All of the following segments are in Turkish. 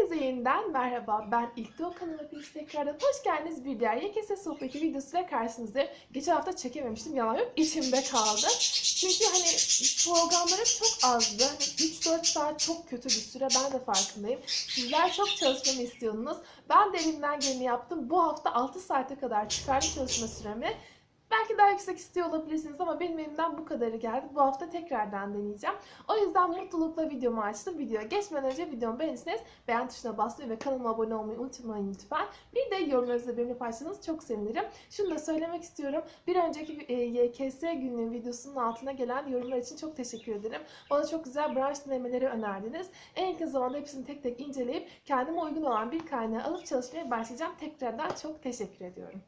Herkese yeniden merhaba. Ben İlkdoğu kanalı hepiniz tekrardan hoş geldiniz. Bir diğer YKS sohbeti videosuyla karşınızdayım. Geçen hafta çekememiştim. Yalan yok. içimde kaldı. Çünkü hani programlarım çok azdı. Hani 3-4 saat çok kötü bir süre. Ben de farkındayım. Sizler çok çalışmamı istiyordunuz. Ben de elimden geleni yaptım. Bu hafta 6 saate kadar çıkardım çalışma süremi. Belki daha yüksek istiyor olabilirsiniz ama benim elimden bu kadarı geldi. Bu hafta tekrardan deneyeceğim. O yüzden mutlulukla videomu açtım. Videoya geçmeden önce videomu beğenirseniz beğen tuşuna basmayı ve kanalıma abone olmayı unutmayın lütfen. Bir de yorumlarınızı benimle paylaşırsanız çok sevinirim. Şunu da söylemek istiyorum. Bir önceki e, YKS günlüğün videosunun altına gelen yorumlar için çok teşekkür ederim. Bana çok güzel branş dinlemeleri önerdiniz. En yakın zamanda hepsini tek tek inceleyip kendime uygun olan bir kaynağı alıp çalışmaya başlayacağım. Tekrardan çok teşekkür ediyorum.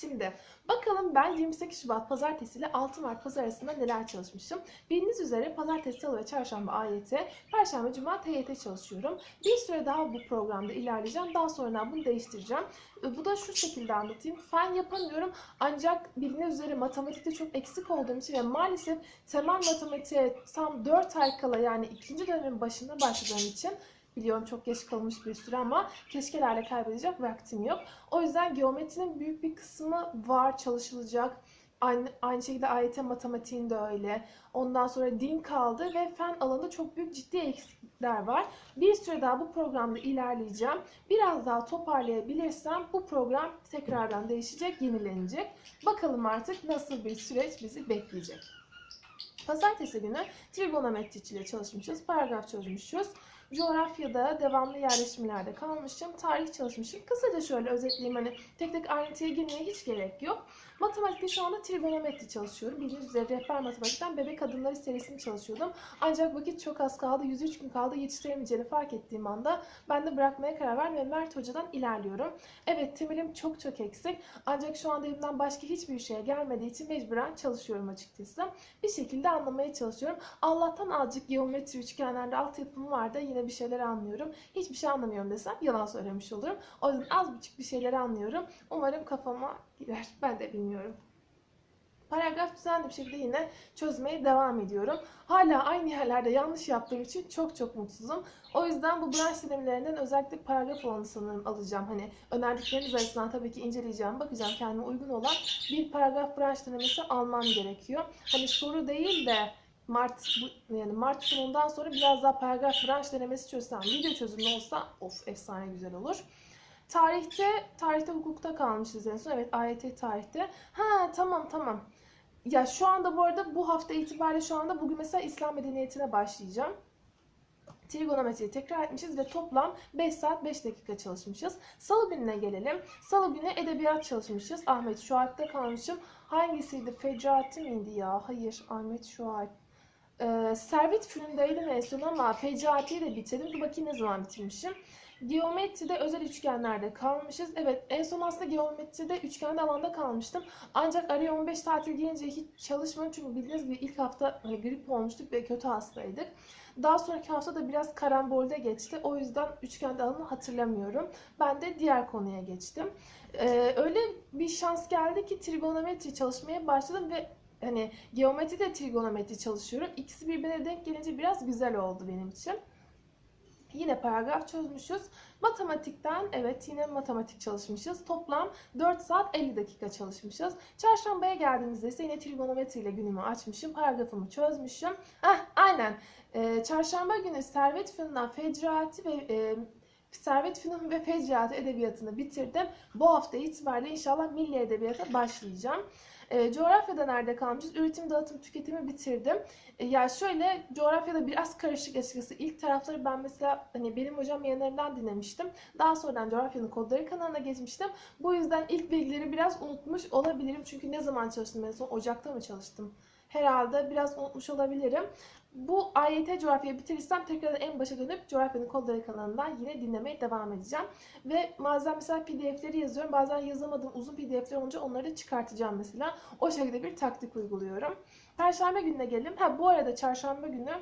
Şimdi bakalım ben 28 Şubat pazartesi ile 6 Mart pazar arasında neler çalışmışım. Bildiğiniz üzere pazartesi, salı ve çarşamba AYT, perşembe, cuma TYT çalışıyorum. Bir süre daha bu programda ilerleyeceğim. Daha sonra bunu değiştireceğim. E, Bu da şu şekilde anlatayım. Fen yapamıyorum ancak bildiğiniz üzere matematikte çok eksik olduğum için ve maalesef temel matematiğe tam 4 ay kala yani ikinci dönemin başında başladığım için Biliyorum çok geç kalmış bir süre ama keşkelerle kaybedecek vaktim yok. O yüzden geometrinin büyük bir kısmı var çalışılacak. Aynı, aynı şekilde AYT matematiğinde öyle. Ondan sonra din kaldı ve fen alanında çok büyük ciddi eksiklikler var. Bir süre daha bu programda ilerleyeceğim. Biraz daha toparlayabilirsem bu program tekrardan değişecek, yenilenecek. Bakalım artık nasıl bir süreç bizi bekleyecek. Pazartesi günü trigonometri ile çalışmışız, paragraf çözmüşüz. Coğrafyada devamlı yerleşimlerde kalmışım. Tarih çalışmışım. Kısaca şöyle özetleyeyim hani tek tek ayrıntıya girmeye hiç gerek yok. Matematikte şu anda trigonometri çalışıyorum. Bildiğiniz üzere rehber matematikten bebek adımları serisini çalışıyordum. Ancak vakit çok az kaldı. 103 gün kaldı. Yetiştiremeyeceğini fark ettiğim anda ben de bırakmaya karar verdim ve Mert Hoca'dan ilerliyorum. Evet temelim çok çok eksik. Ancak şu anda elimden başka hiçbir şeye gelmediği için mecburen çalışıyorum açıkçası. Bir şekilde anlamaya çalışıyorum. Allah'tan azıcık geometri üçgenlerde altyapım var da yine bir şeyler anlıyorum. Hiçbir şey anlamıyorum desem yalan söylemiş olurum. O yüzden az buçuk bir şeyler anlıyorum. Umarım kafama girer. Ben de bilmiyorum. Paragraf düzenli bir şekilde yine çözmeye devam ediyorum. Hala aynı yerlerde yanlış yaptığım için çok çok mutsuzum. O yüzden bu branş denemelerinden özellikle paragraf olanı sanırım alacağım. Hani önerdikleriniz arasından tabii ki inceleyeceğim, bakacağım kendime uygun olan bir paragraf branş denemesi almam gerekiyor. Hani soru değil de Mart bu, yani Mart sonundan sonra biraz daha paragraf branş denemesi çözsem, video çözümü olsa of efsane güzel olur. Tarihte, tarihte hukukta kalmışız en son. Evet AYT tarihte. Ha tamam tamam. Ya şu anda bu arada bu hafta itibariyle şu anda bugün mesela İslam medeniyetine başlayacağım. Trigonometriyi tekrar etmişiz ve toplam 5 saat 5 dakika çalışmışız. Salı gününe gelelim. Salı günü edebiyat çalışmışız. Ahmet Şuayb'da kalmışım. Hangisiydi? Fecrati miydi ya? Hayır Ahmet Şuayb. Servet filmdeydim en son ama Fecrati'yi de bitirdim. Dur bakayım ne zaman bitirmişim. Geometride özel üçgenlerde kalmışız. Evet en son aslında geometride üçgende alanda kalmıştım. Ancak araya 15 tatil gelince hiç çalışmadım. Çünkü bildiğiniz gibi ilk hafta hani grip olmuştuk ve kötü hastaydık. Daha sonraki hafta da biraz karambolde geçti. O yüzden üçgende alanı hatırlamıyorum. Ben de diğer konuya geçtim. Ee, öyle bir şans geldi ki trigonometri çalışmaya başladım ve hani geometri de trigonometri çalışıyorum. İkisi birbirine denk gelince biraz güzel oldu benim için. Yine paragraf çözmüşüz. Matematikten evet yine matematik çalışmışız. Toplam 4 saat 50 dakika çalışmışız. Çarşambaya geldiğimizde ise yine trigonometri ile günümü açmışım. Paragrafımı çözmüşüm. Heh, aynen. Ee, çarşamba günü Servet Fünun'dan Fecrati ve e, Servet Fünun ve Fecrati edebiyatını bitirdim. Bu hafta itibariyle inşallah Milli Edebiyat'a başlayacağım. E, coğrafyada nerede kalmışız? Üretim, dağıtım, tüketimi bitirdim. E, ya şöyle coğrafyada biraz karışık açıkçası. İlk tarafları ben mesela hani benim hocam yayınlarından dinlemiştim. Daha sonradan coğrafyanın kodları kanalına geçmiştim. Bu yüzden ilk bilgileri biraz unutmuş olabilirim. Çünkü ne zaman çalıştım en son? Ocak'ta mı çalıştım? Herhalde biraz unutmuş olabilirim. Bu AYT coğrafyayı bitirirsem tekrar en başa dönüp coğrafyanın kodları kanalından yine dinlemeye devam edeceğim. Ve bazen mesela pdf'leri yazıyorum. Bazen yazamadığım uzun pdf'ler olunca onları da çıkartacağım mesela. O şekilde bir taktik uyguluyorum. Perşembe gününe gelelim. Ha bu arada çarşamba günü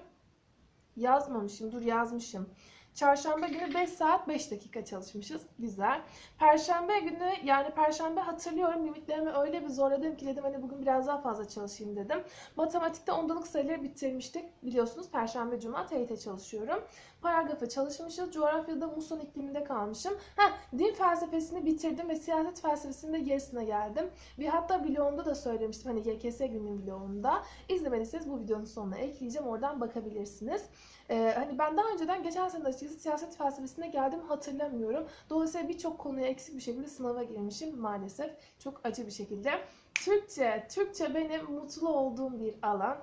yazmamışım. Dur yazmışım. Çarşamba günü 5 saat 5 dakika çalışmışız. Güzel. Perşembe günü yani perşembe hatırlıyorum limitlerimi öyle bir zorladım ki dedim hani bugün biraz daha fazla çalışayım dedim. Matematikte ondalık sayıları bitirmiştik. Biliyorsunuz perşembe cuma TYT çalışıyorum. Paragrafı çalışmışız. Coğrafyada muson ikliminde kalmışım. Ha, din felsefesini bitirdim ve siyaset felsefesinin de yarısına geldim. Bir hatta vlogumda da söylemiştim hani YKS günün vlogunda. İzlemediyseniz bu videonun sonuna ekleyeceğim. Oradan bakabilirsiniz. Ee, hani ben daha önceden geçen sene açıkçası siyaset felsefesine geldim hatırlamıyorum. Dolayısıyla birçok konuya eksik bir şekilde sınava girmişim maalesef. Çok acı bir şekilde. Türkçe. Türkçe benim mutlu olduğum bir alan.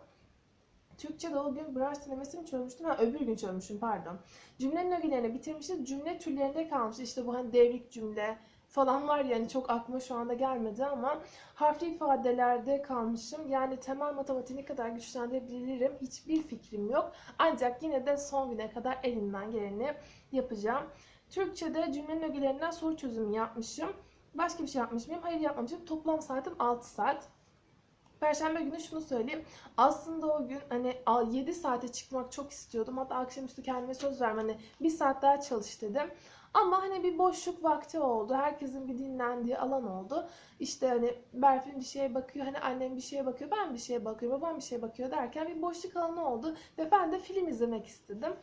Türkçe'de o gün branş denemesi mi çözmüştüm? Ha öbür gün çözmüşüm pardon. Cümlenin ögelerini bitirmişiz. Cümle türlerinde kalmış. İşte bu hani devrik cümle falan var yani çok aklıma şu anda gelmedi ama harfli ifadelerde kalmışım. Yani temel matematiği ne kadar güçlendirebilirim hiçbir fikrim yok. Ancak yine de son güne kadar elimden geleni yapacağım. Türkçe'de cümlenin ögelerinden soru çözümü yapmışım. Başka bir şey yapmış mıyım? Hayır yapmamışım. Toplam saatim 6 saat. Perşembe günü şunu söyleyeyim. Aslında o gün hani 7 saate çıkmak çok istiyordum. Hatta akşamüstü kendime söz verdim. Hani bir saat daha çalış dedim. Ama hani bir boşluk vakti oldu. Herkesin bir dinlendiği alan oldu. İşte hani Berfin bir şeye bakıyor, hani annem bir şeye bakıyor, ben bir şeye bakıyorum, babam bir şeye bakıyor derken bir boşluk alanı oldu. Ve ben de film izlemek istedim.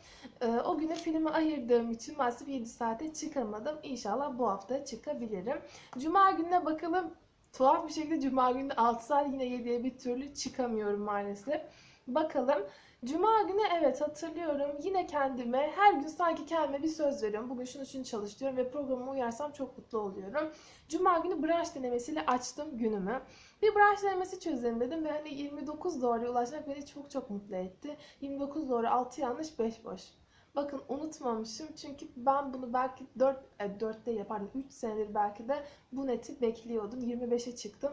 Ee, o güne filmi ayırdığım için maalesef 7 saate çıkamadım. İnşallah bu hafta çıkabilirim. Cuma gününe bakalım. Tuhaf bir şekilde Cuma günü 6 saat yine 7'ye bir türlü çıkamıyorum maalesef. Bakalım. Cuma günü evet hatırlıyorum. Yine kendime her gün sanki kendime bir söz veriyorum. Bugün şunu şunu çalışıyorum ve programıma uyarsam çok mutlu oluyorum. Cuma günü branş denemesiyle açtım günümü. Bir branş denemesi çözelim dedim ve hani 29 doğruya ulaşmak beni çok çok mutlu etti. 29 doğru 6 yanlış 5 boş. Bakın unutmamışım çünkü ben bunu belki 4, e, 4 değil pardon 3 senedir belki de bu neti bekliyordum. 25'e çıktım.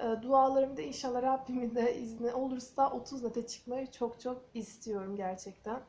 E, dualarımda inşallah Rabbimin de izni olursa 30 nete çıkmayı çok çok istiyorum gerçekten.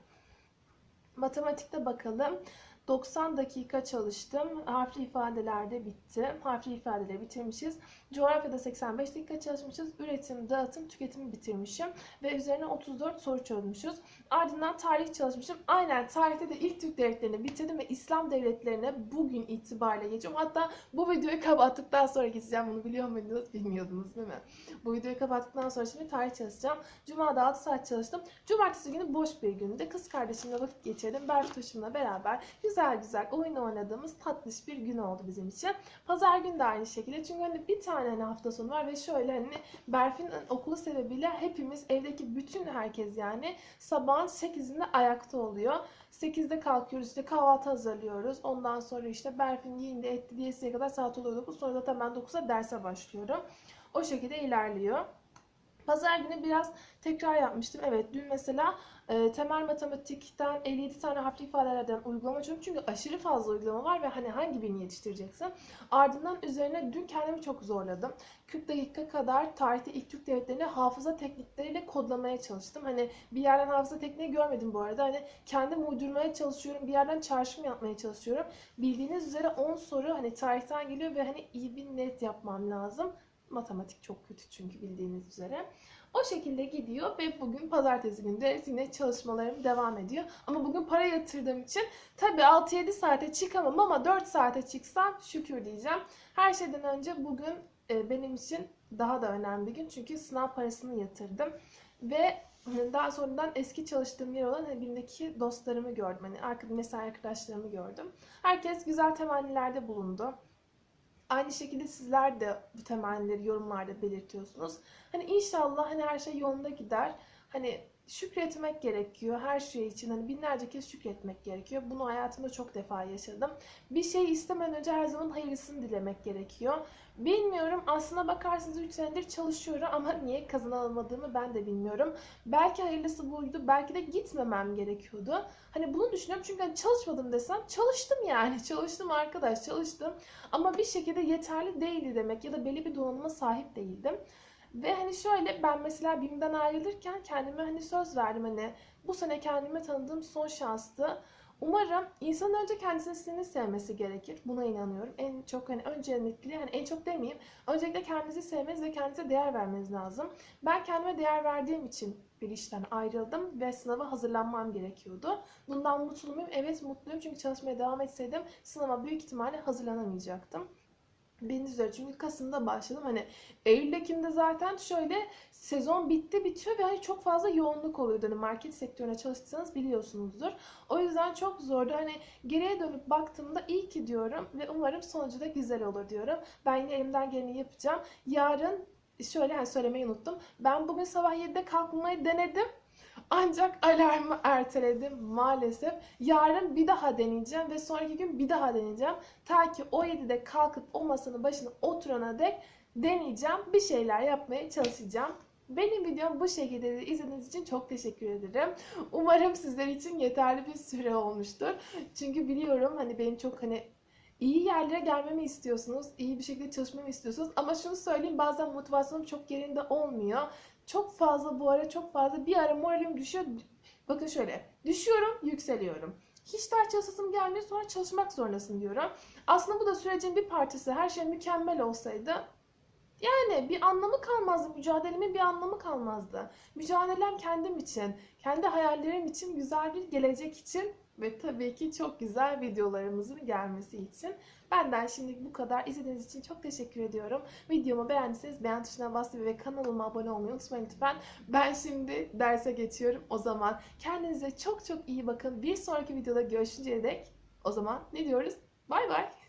Matematikte bakalım. 90 dakika çalıştım. Harfli ifadelerde bitti. Harfli ifadeleri bitirmişiz. Coğrafyada 85 dakika çalışmışız. Üretim, dağıtım, tüketimi bitirmişim. Ve üzerine 34 soru çözmüşüz. Ardından tarih çalışmışım. Aynen tarihte de ilk Türk devletlerini bitirdim ve İslam devletlerine bugün itibariyle geçiyorum. Hatta bu videoyu kapattıktan sonra geçeceğim. Bunu biliyor muydunuz? Bilmiyordunuz değil mi? Bu videoyu kapattıktan sonra şimdi tarih çalışacağım. Cuma'da 6 saat çalıştım. Cumartesi günü boş bir gündü. Kız kardeşimle vakit geçirdim. Bertoş'umla beraber güzel güzel oyun oynadığımız tatlış bir gün oldu bizim için. Pazar günü de aynı şekilde. Çünkü hani bir tane hani hafta sonu var ve şöyle hani Berfin'in okulu sebebiyle hepimiz evdeki bütün herkes yani sabahın 8'inde ayakta oluyor. 8'de kalkıyoruz işte kahvaltı hazırlıyoruz. Ondan sonra işte Berfin giyindi etti diyesiye kadar saat oluyor 9. Sonra zaten ben 9'da derse başlıyorum. O şekilde ilerliyor. Pazar günü biraz tekrar yapmıştım. Evet dün mesela e, temel matematikten 57 tane harfli ifadelerden uygulama çözdüm. Çünkü aşırı fazla uygulama var ve hani hangi birini yetiştireceksin. Ardından üzerine dün kendimi çok zorladım. 40 dakika kadar tarihte ilk Türk devletlerini hafıza teknikleriyle kodlamaya çalıştım. Hani bir yerden hafıza tekniği görmedim bu arada. Hani kendim uydurmaya çalışıyorum. Bir yerden çağrışım yapmaya çalışıyorum. Bildiğiniz üzere 10 soru hani tarihten geliyor ve hani iyi bir net yapmam lazım. Matematik çok kötü çünkü bildiğiniz üzere. O şekilde gidiyor ve bugün pazartesi günü de yine çalışmalarım devam ediyor. Ama bugün para yatırdığım için tabii 6-7 saate çıkamam ama 4 saate çıksam şükür diyeceğim. Her şeyden önce bugün e, benim için daha da önemli bir gün. Çünkü sınav parasını yatırdım. Ve daha sonradan eski çalıştığım yer olan evimdeki dostlarımı gördüm. Hani mesai arkadaşlarımı gördüm. Herkes güzel temennilerde bulundu. Aynı şekilde sizler de bu temennileri yorumlarda belirtiyorsunuz. Hani inşallah hani her şey yolunda gider. Hani şükretmek gerekiyor her şey için. Hani binlerce kez şükretmek gerekiyor. Bunu hayatımda çok defa yaşadım. Bir şey istemeden önce her zaman hayırlısını dilemek gerekiyor. Bilmiyorum aslına bakarsanız 3 senedir çalışıyorum ama niye kazanamadığımı ben de bilmiyorum. Belki hayırlısı buydu, belki de gitmemem gerekiyordu. Hani bunu düşünüyorum çünkü hani çalışmadım desem çalıştım yani. Çalıştım arkadaş, çalıştım. Ama bir şekilde yeterli değildi demek ya da belli bir donanıma sahip değildim. Ve hani şöyle ben mesela BİM'den ayrılırken kendime hani söz verdim hani bu sene kendime tanıdığım son şanstı. Umarım insan önce kendisini sevmesi gerekir. Buna inanıyorum. En çok hani öncelikli hani en çok demeyeyim. Öncelikle kendinizi sevmeniz ve kendinize değer vermeniz lazım. Ben kendime değer verdiğim için bir işten ayrıldım ve sınava hazırlanmam gerekiyordu. Bundan mutlu muyum? Evet mutluyum çünkü çalışmaya devam etseydim sınava büyük ihtimalle hazırlanamayacaktım. Birinci üzere çünkü Kasım'da başladım. Hani Eylül Ekim'de zaten şöyle sezon bitti bitiyor ve hani çok fazla yoğunluk oluyordu. Hani market sektörüne çalıştığınız biliyorsunuzdur. O yüzden çok zordu. Hani geriye dönüp baktığımda iyi ki diyorum ve umarım sonucu da güzel olur diyorum. Ben yine elimden geleni yapacağım. Yarın şöyle hani söylemeyi unuttum. Ben bugün sabah 7'de kalkmayı denedim. Ancak alarmı erteledim maalesef. Yarın bir daha deneyeceğim ve sonraki gün bir daha deneyeceğim. Ta ki o 7'de kalkıp o masanın başına oturana dek deneyeceğim. Bir şeyler yapmaya çalışacağım. Benim videom bu şekilde de izlediğiniz için çok teşekkür ederim. Umarım sizler için yeterli bir süre olmuştur. Çünkü biliyorum hani benim çok hani iyi yerlere gelmemi istiyorsunuz. iyi bir şekilde çalışmamı istiyorsunuz. Ama şunu söyleyeyim bazen motivasyonum çok yerinde olmuyor. Çok fazla bu ara çok fazla bir ara moralim düşüyor. Bakın şöyle düşüyorum yükseliyorum. Hiç ders çalışasım gelmiyor sonra çalışmak zorundasın diyorum. Aslında bu da sürecin bir parçası. Her şey mükemmel olsaydı yani bir anlamı kalmazdı. Mücadelemin bir anlamı kalmazdı. Mücadelem kendim için, kendi hayallerim için, güzel bir gelecek için ve tabii ki çok güzel videolarımızın gelmesi için. Benden şimdi bu kadar. İzlediğiniz için çok teşekkür ediyorum. Videomu beğendiyseniz beğen tuşuna basmayı ve kanalıma abone olmayı unutmayın lütfen. Ben şimdi derse geçiyorum. O zaman kendinize çok çok iyi bakın. Bir sonraki videoda görüşünceye dek o zaman ne diyoruz? Bay bay.